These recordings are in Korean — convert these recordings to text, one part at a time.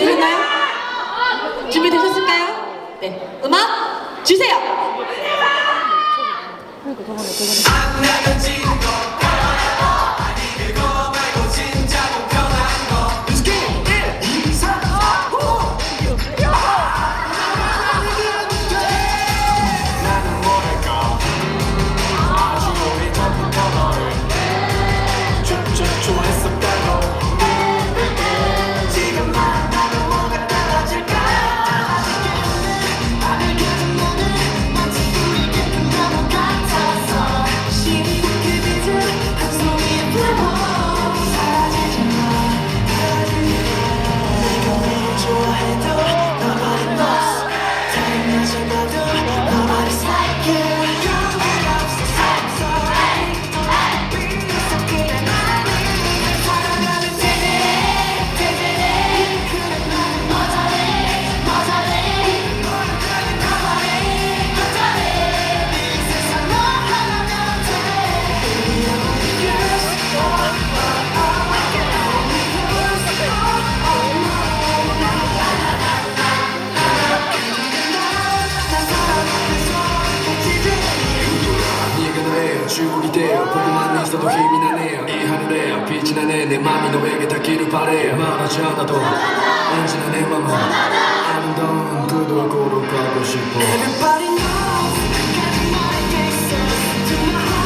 준비됐나요? 준비되셨을까요? 네. 음악 주세요! 그러니까 닿기를 바래 말하지 않아도 언제나 내 맘은 아름다운 그도 걸어가고 싶어 Everybody knows I got my face to my heart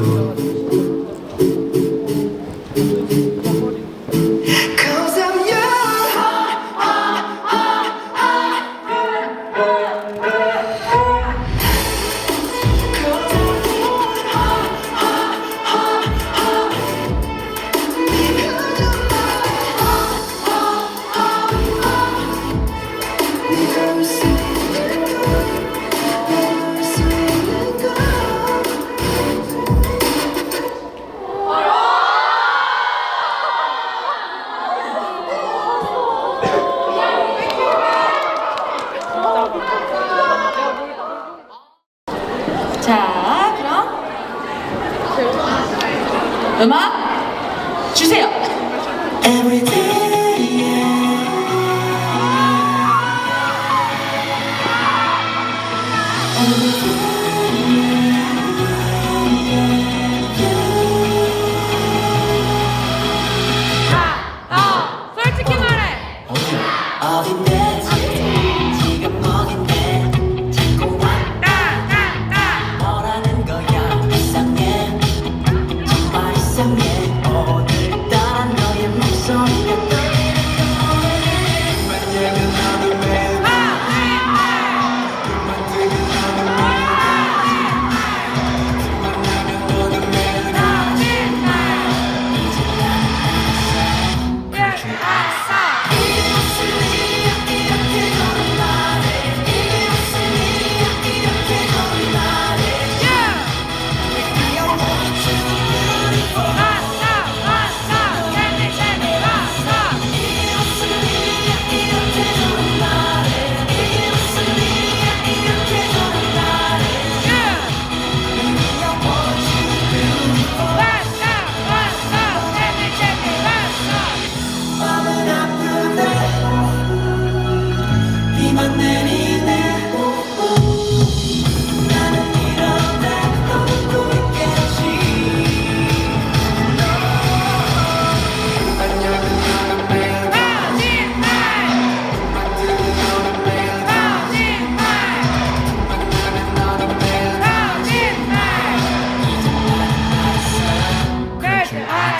Santo. 음악 주세요.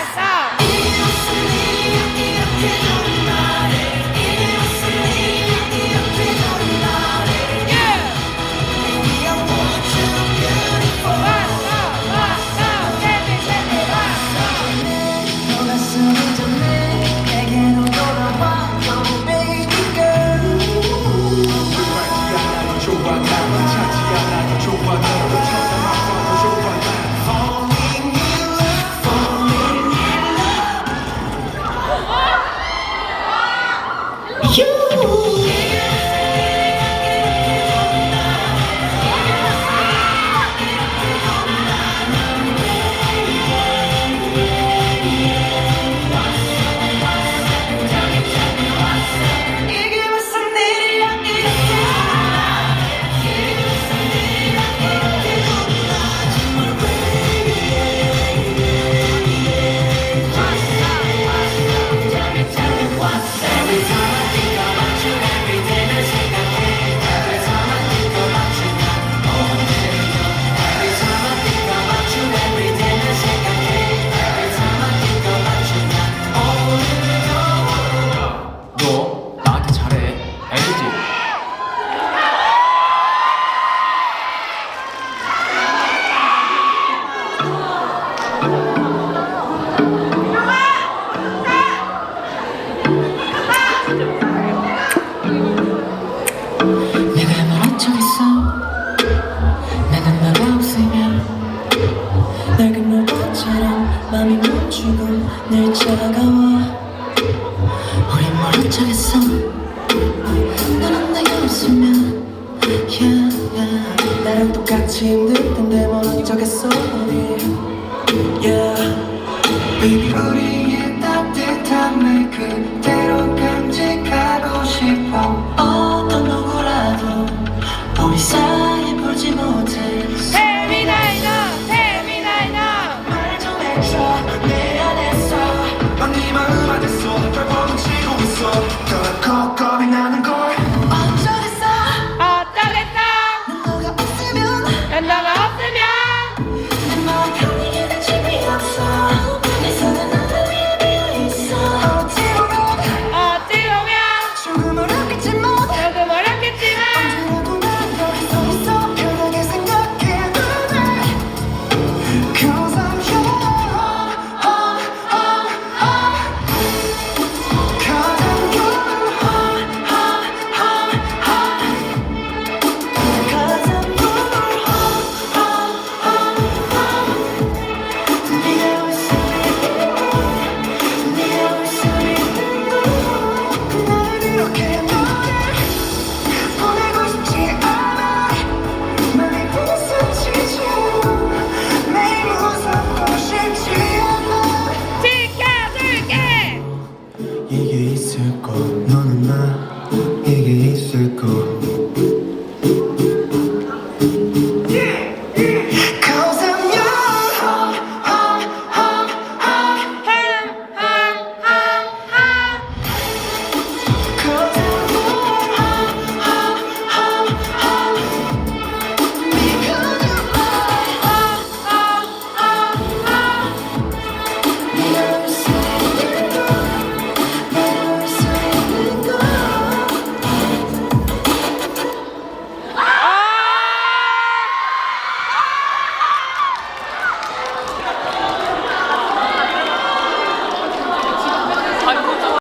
myself. 힘들 텐데 뭐는 적했어 우리. Yeah. Baby 우리의 따뜻함을 그대로 간직하고 싶어. 어떤 누구라도 우리 사이 보지 못해. Tell me now, tell me now 말좀 해줘. 거 너는 나에게 있을 거